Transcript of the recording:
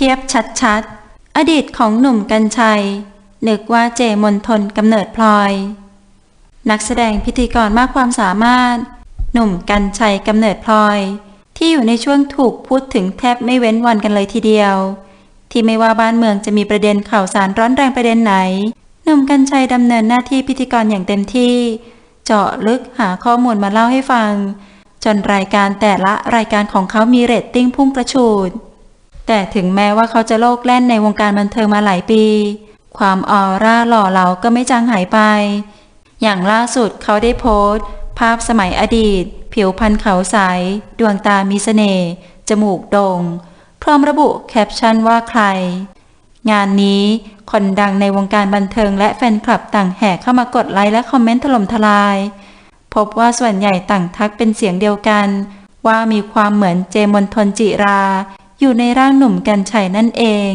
เทียบชัดๆ อดีตของหนุ่มกัญชัย นึกว่าเจมนทนกำเนิดพลอย นักแสดงพิธีกรมากความสามารถ หนุ่มกัญชัยกำเนิดพลอย ที่อยู่ในช่วงถูกพูดถึงแทบไม่เว้นวันกันเลยทีเดียว ที่ไม่ว่าบ้านเมืองจะมีประเด็นข่าวสารร้อนแรงประเด็นไหน หนุ่มกัญชัยดำเนินหน้าที่พิธีกรอย่างเต็มที่ เจาะลึกหาข้อมูลมาเล่าให้ฟัง จนรายการแต่ละรายการของเขามีเรตติ้งพุ่งกระฉูด แต่ถึงแม้ว่าเขาจะโลกแล่นในวงการบันเทิงมาหลายปี ความออร่าหล่อเหลาก็ไม่จางหายไป อย่างล่าสุดเขาได้โพสต์ ภาพสมัยอดีต ผิวพรรณขาวใส ดวงตามีเสน่ห์ จมูกโด่ง พร้อมระบุแคปชั่นว่าใคร งานนี้คนดังในวงการบันเทิงและแฟนคลับต่างแห่เข้ามากดไลค์และคอมเมนต์ถล่มทลาย พบว่าส่วนใหญ่ต่างทักเป็นเสียงเดียวกัน ว่ามีความเหมือนเจมอนทนจิรา อยู่ในร่างหนุ่มกัญชัยนั่นเอง